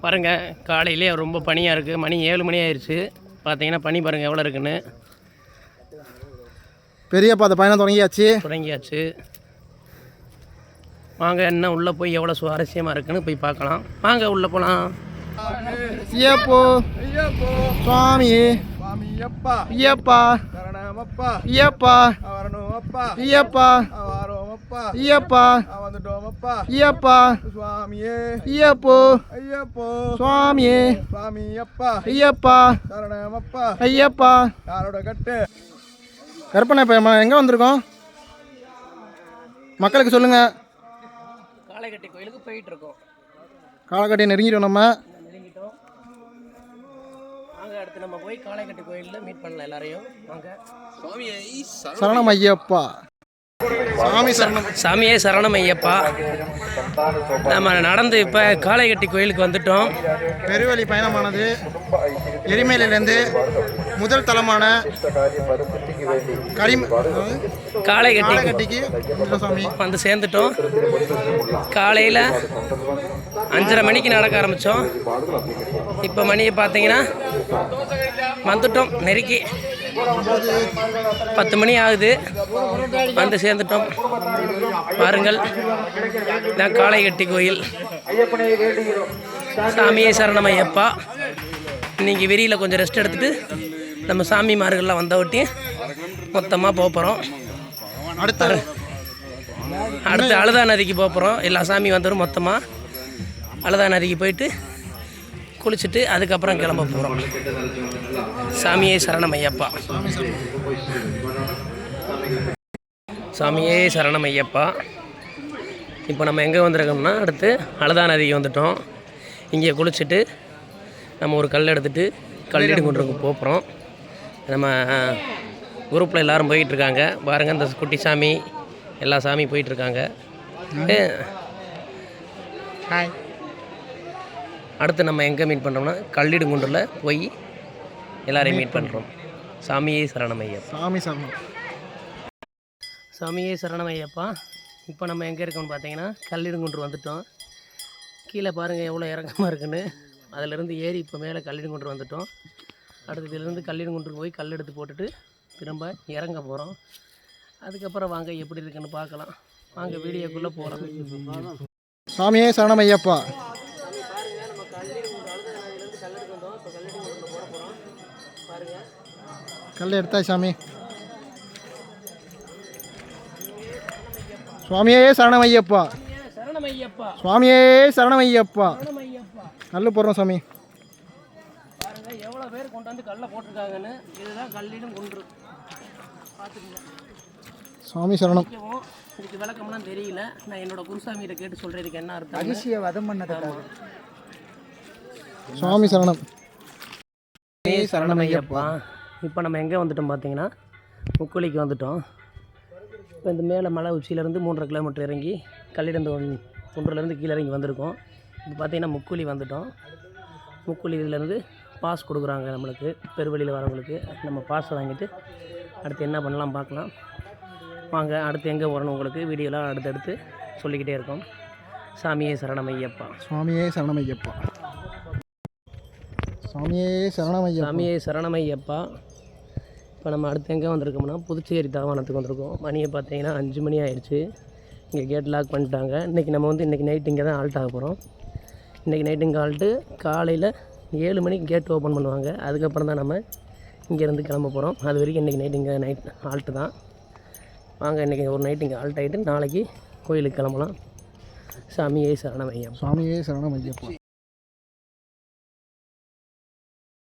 பாருங்கள் காலையிலே ரொம்ப பனியாக இருக்குது மணி ஏழு மணி ஆயிடுச்சு பார்த்தீங்கன்னா பனி பாருங்கள் எவ்வளோ இருக்குன்னு. பெரியப்பா அந்த பயணம் தொடங்கியாச்சு? தொடங்கியாச்சு. வாங்க என்ன உள்ளே போய் எவ்வளோ சுவாரஸ்யமாக இருக்குன்னு போய் பார்க்கலாம். வாங்க உள்ளே போகலாம் ஐயப்போ. சுவாமி. ஐயப்பா. ஐயப்பா. ஐயப்பா. ஐயப்பா. ஐயப்பா. ஐயப்பா. ஐயப்பா சுவாமியே ஐயப்போ ஐயப்போ சுவாமியே சுவாமி அப்பா ஐயப்பா சரணமப்பா ஐயப்பா யாரோட கட்டு கற்பனை எங்கே வந்திருக்கோம்? மக்களுக்கு சொல்லுங்கள் காளைக்கட்டி கோயிலுக்கு போயிட்டு இருக்கோம் காளைக்கட்டி நெருங்கிட்டோம் நம்ம. நெருங்கிட்டோம். அடுத்து நம்ம போய் காளைக்கட்டி கோயிலில் மீட் பண்ணலாம் எல்லாரையும். சரணம் ஐயப்பா. சாமி சரணம். சாமியே சரணம் ஐயப்பா. நம்ம நடந்து இப்போ காளைகட்டி கோயிலுக்கு வந்துட்டோம். பெருவழி பயணமானது எரிமேலிலேருந்து முதல் தளமான கரிம காளைகட்டி சாமி. வந்து சேர்ந்துட்டோம். காலையில் அஞ்சரை மணிக்கு நடக்க ஆரம்பித்தோம் இப்போ மணியை பார்த்தீங்கன்னா வந்துட்டோம் நெருக்கி. பத்து மணி ஆகுது. வந்து சேர்ந்துட்டோம். பாருங்கள். இதான் காளைகட்டி கோயில். சாமியே சரணம் ஐயப்பா. இன்னைக்கு வெறியில் கொஞ்சம் ரெஸ்ட் எடுத்துட்டு நம்ம சாமிமார்கள்லாம் வந்த ஒட்டி மொத்தமாக போக போகிறோம் அடுத்த அடுத்து அழுதா நதிக்கு போக போகிறோம் எல்லா சாமி வந்துடும் மொத்தமாக அழுதா நதிக்கு போயிட்டு குளிச்சுட்டு அதுக்கப்புறம் கிளம்ப போகிறோம் சாமியே சரணம் ஐயப்பா. சாமியே சரணம் ஐயப்பா. இப்போ நம்ம எங்கே வந்திருக்கோம்னா அடுத்து அலதா நதிக்கு வந்துட்டோம். இங்கே குளிச்சுட்டு நம்ம ஒரு கல் எடுத்துட்டு கல்லீடு கொண்டு போகிறோம் நம்ம குரூப்பில் எல்லோரும் போயிட்டுருக்காங்க. பாருங்கள் இந்த குட்டி சாமி எல்லா சாமி போயிட்டுருக்காங்க. ஹாய். அடுத்து நம்ம எங்கே மீட் பண்ணுறோம்னா கல்லிடுங்குண்டில் போய் எல்லாரையும் மீட் பண்ணுறோம் சாமியே சரணம் ஐயப்பா சாமி சரணம் சாமியே சரணம் ஐயப்பா இப்போ நம்ம எங்கே இருக்கோம்னு பார்த்தீங்கன்னா கல்லிடுங்குன்று வந்துட்டோம். கீழே பாருங்கள் எவ்வளோ இறக்கமாக இருக்குன்னு. அதிலிருந்து ஏறி இப்போ மேலே கல்லிடுங்குன்று வந்துட்டோம். அடுத்து இதிலேருந்து கல்லிடுங்குன்றுக்கு போய் கல் எடுத்து போட்டுட்டு திரும்ப இறங்க போகிறோம் அதுக்கப்புறம் வாங்க எப்படி இருக்குன்னு பார்க்கலாம் வாங்க வீடியோக்குள்ளே போகலாம் சாமியே சரணம் கல் எடுத்தாய் சாமி. சுவாமியே சரணமையப்பா. சுவாமியே சரணமையப்பா. கல் போடுறோம் சாமி. பாருங்க எவ்வளோ பேர் கொண்டாந்து கல்லை போட்டிருக்காங்கன்னு இதுதான் கல்லிடும் குன்று. பார்த்துக்கோங்க. சுவாமி சரணம். இதுக்கு விளக்கம்லாம் தெரியல. நான் என்னோட குருசாமிகிட்ட கேட்டு சொல்கிறேன் இதுக்கு என்ன அர்த்தம் அரிசியை வதம் பண்ணதுக்காக சுவாமி சரணம். சரணமையப்பா. இப்போ நம்ம எங்கே வந்துட்டோம் பார்த்தீங்கன்னா முக்குளிக்கு வந்துட்டோம். இப்போ இந்த மேலே மலை உச்சியிலேருந்து மூன்றரை கிலோமீட்டர் இறங்கி கல்லிடந்து குன்றுலேருந்து கீழே இறங்கி வந்திருக்கோம். இப்போ பார்த்தீங்கன்னா முக்குழி வந்துட்டோம். முக்குழி இதுலேருந்து பாஸ் கொடுக்குறாங்க நம்மளுக்கு பெருவழியில் வரவங்களுக்கு. நம்ம பாஸ் வாங்கிட்டு அடுத்து என்ன பண்ணலாம் பார்க்கலாம். வாங்க அடுத்து எங்கே வரணும் உங்களுக்கு வீடியோலாம் அடுத்தடுத்து சொல்லிக்கிட்டே இருக்கோம். சாமியே சரணம் ஐயப்பா சுவாமியே சரணம் ஐயப்பா சுவாமியே சரணம் ஐயப்பா சாமியே சரணமையப்பா. இப்போ நம்ம அடுத்து எங்கே வந்திருக்கோம்னா புதுச்சேரி தாவானத்துக்கு வந்திருக்கோம். மணியை பார்த்தீங்கன்னா அஞ்சு மணி ஆயிடுச்சு. இங்கே கேட் லாக் பண்ணிட்டாங்க. இன்றைக்கி நம்ம வந்து இன்றைக்கி நைட் இங்கே தான் ஆல்ட் ஆக போகிறோம் இன்றைக்கி நைட்டு இங்கே ஆல்ட்டு காலையில் ஏழு மணிக்கு கேட் ஓப்பன் பண்ணுவாங்க. அதுக்கப்புறம் தான் நம்ம இங்கேருந்து கிளம்ப போகிறோம் அது வரைக்கும் இன்றைக்கி நைட் இங்கே நைட் ஆல்ட்டு தான். வாங்க இன்றைக்கி ஒரு நைட் இங்கே ஆல்ட் ஆகிட்டு நாளைக்கு கோயிலுக்கு கிளம்பலாம். சாமியே சரணமையம் சாமியே சரணம் ஐயப்பா.